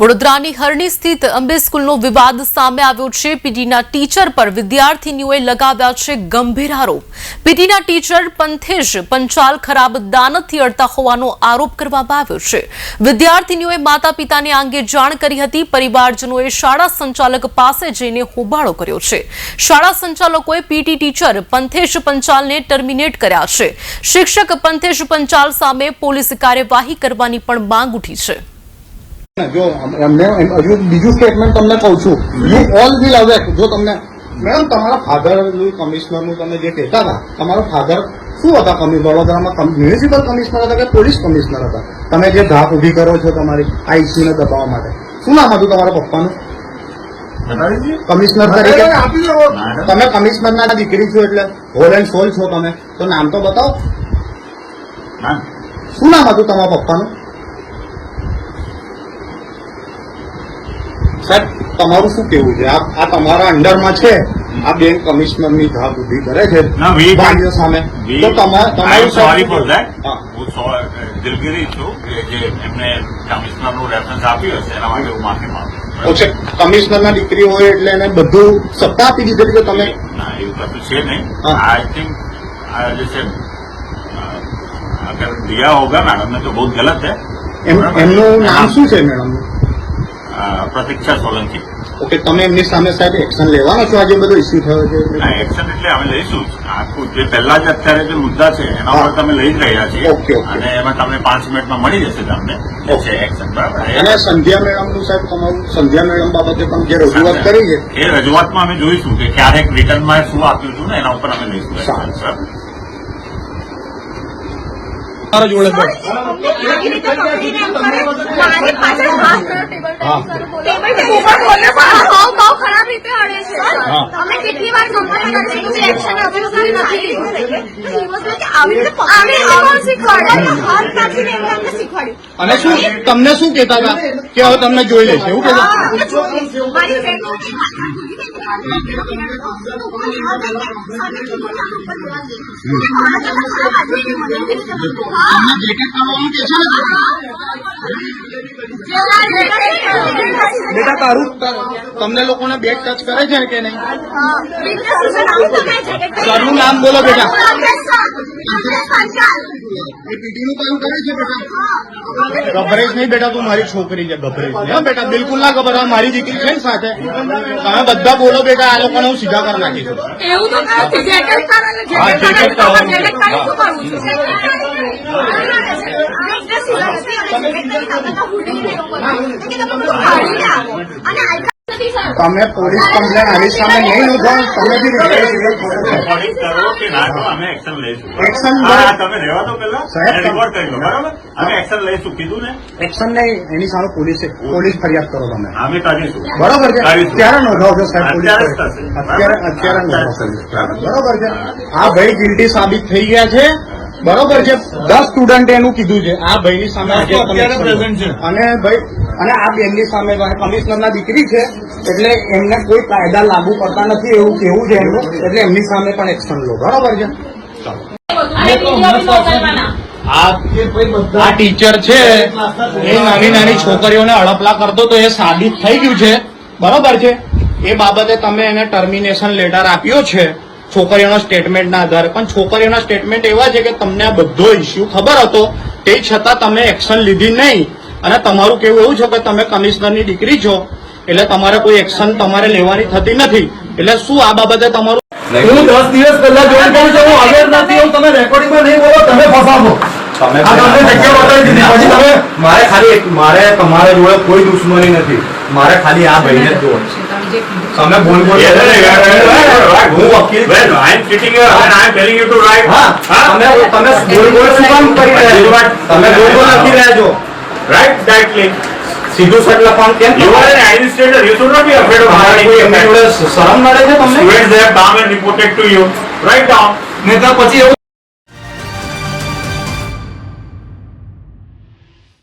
વડોદરાની હરણી સ્થિત અંબે સ્કૂલનો વિવાદ સામે આવ્યો છે. પીટીના ટીચર પર વિદ્યાર્થીનીઓએ લગાવ્યા છે ગંભીર આરોપ. પીટીના ટીચર પંથેશ પંચાલ ખરાબ દાનતથી અડતા હોવાનો આરોપ કરવામાં આવ્યો છે. વિદ્યાર્થીનીઓએ માતા પિતાને અંગે જાણ કરી હતી. પરિવારજનોએ શાળા સંચાલક પાસે જઈને હોબાળો કર્યો છે. શાળા સંચાલકોએ પીટી ટીચર પંથેશ પંચાલને ટર્મિનેટ કર્યા છે. શિક્ષક પંથેશ પંચાલ સામે પોલીસ કાર્યવાહી કરવાની પણ માંગ ઉઠી છે. જો એમને હજુ બીજું સ્ટેટમેન્ટ તમને કહું છું. યુ ઓલ વિલ અવેક જો તમને મેમ તમારા ફાધર કમિશનરનું તમે જે કહેતા હતા તમારો ફાધર શું હતા કમિ વડોદરામાં મ્યુનિસિપલ કમિશનર હતા કે પોલીસ કમિશનર હતા? તમે જે ધાક ઊભી કરો છો તમારી આ ઇસ્યુને દબાવવા માટે. શું નામ હતું તમારા પપ્પાનું? કમિશનર તરીકે? તમે કમિશનરના દીકરી છો એટલે હોલ એન્ડ સોલ છો તમે. તો નામ તો બતાવો. શું નામ હતું તમારા પપ્પાનું? સાહેબ તમારું શું કેવું છે? આ તમારા અંડરમાં છે? આ બેંક કમિશનરની ધાક ઊભી કરે છે? ભાઈઓ સામે. તો તમારું સોરી ફોર ધેટ હું. દિલગીરી છું જે એમને કમિશનરનું રેફરન્સ આપ્યું હશે એના માટે હું માફી માંગુ છું. કમિશનરના દીકરી હોય એટલે એને બધું સત્તા આપી દીધેલી કે તમે ના એવું કશું છે નહીં. આઈ થિંક જૈસે અગર દિયા હોગા મેડમ ને તો બહુ ગલત હે એમનું નામ શું છે મેડમ પ્રતિક્ષા સોલંકી. ઓકે તમે એમની સામે સાહેબ એક્શન લેવાના છો? આજે બધો ઇસ્યુ થયો છે. એક્શન એટલે અમે લઈશું. આખું જે પહેલા જ અત્યારે જે મુદ્દા છે એના પર તમે લઈ જ રહ્યા છીએ. અને એમાં તમને પાંચ મિનિટમાં મળી જશે તમને. ઓકે. એક્શન બરાબર. અને સંધ્યા મેડમનું સાહેબ તમારું સંધ્યા મેડમ બાબતે પણ જે રજૂઆત કરી છે? એ રજૂઆતમાં અમે જોઈશું કે ક્યારેક રિટર્નમાં શું આપ્યું હતું ને એના ઉપર અમે લઈશું. સર. જોડે સર મારા જોડે પણ. મારી પાછળ હાથ ટેબલ ટેબલ ટેબલ ઉપર બોલે પણ બહુ બહુ ખરાબ રીતે અડે છે અમે કેટલી વાર કમ્પ્લેન કરી છે એક્શન અમે લોકોએ નથી લીધું He was આવી રીતે અમને અને શું? તમને શું કહેતા હતા? કે હવે તમને જોઈ લેશે, એવું કહેતા હા, મારી friend બેટા તારું તમને લોકોને બેગ ટચ કરે છે કે નહીં સરનું નામ બોલો બેટા પીટીનું કામ કરે છે બેટા ગભરેશ નહીં બેટા તું મારી છોકરી છે ગભરેશ હા બેટા બિલકુલ ના ગભરા મારી દીકરી છે સાથે તમે બધા બોલો બેટા આ લોકોને હું સીધા કરી કરું છું તમે પોલીસ કમ્પ્લેન આની સામે નહીં નોંધાવો તમે બી કરો રેકોર્ડિંગ કરો કે ના કરો અમે એક્શન લઈશું. Action તમે રહેવા દો પેલા સાહેબ, રેકોર્ડ કરી લો બરાબર? અમે એક્શન લઈશું કીધું ને? એક્શન નહીં એની સામે પોલીસ પોલીસ ફરિયાદ કરો તમે. અમે બરોબર છે? અત્યારે નોંધો સાહેબ પોલીસ અત્યારે અત્યારે થશે. બરોબર છે? આ ભાઈ ગિલ્ટી સાબિત થઈ ગયા છે. બરોબર છે. દસ સ્ટુડન્ટ એનું કીધું છે. આ ભાઈની સામે. અને ભાઈ અને આ બેનની સામે કમિશનરના દીકરી છે એટલે એમને કોઈ કાયદા લાગુ કરતા નથી એવું કેવું છે એમનું. એટલે એમની સામે પણ એક્શન લો. બરોબર છે? આ આ ટીચર છે એ નાની નાની છોકરીઓને અડપલા કરતો તો એ સાબિત થઈ ગયું છે. બરોબર છે? એ બાબતે તમે એને ટર્મિનેશન લેટર આપ્યો છે. છોકરીઓના સ્ટેટમેન્ટના આધારે. પણ છોકરીઓના સ્ટેટમેન્ટ એવા છે કે તમને આ બધો ઇસ્યુ ખબર હતો. તે છતાં તમે એક્શન લીધી નહીં. અને તમારું કેવું એવું છે કે તમે કમિશનરની દીકરી છો. એટલે તમારે કોઈ એક્શન તમારે લેવાની થતી નથી. એટલે શું આ બાબતે તમારું હું દસ દિવસ પહેલા જોઈન કરું છું હું અવેર નથી હું તમે રેકોર્ડિંગમાં નહીં બોલો તમે ફસાવો તમે તમને જગ્યા બતાવી દીધી. પછી તમે મારે ખાલી મારે તમારા જોડે કોઈ દુશ્મની નથી. મારે ખાલી આ ભાઈને જ જોવાનું છે. તમે બોલ બોલ. હું વકીલ. Well, I am sitting here and I am telling you to write. હા તમે તમે બોલ બોલ શું કામ કરી રહ્યા છો તમે બોલ બોલ લખી રહ્યા છો Write directly. સીધું સટ લખવાનું કેમ should not be afraid of તમારે કોઈ hiring એમની a જોડે શરમ નડે છે તમને they have come and reported to you. Write down. નહીં તો પછી એવું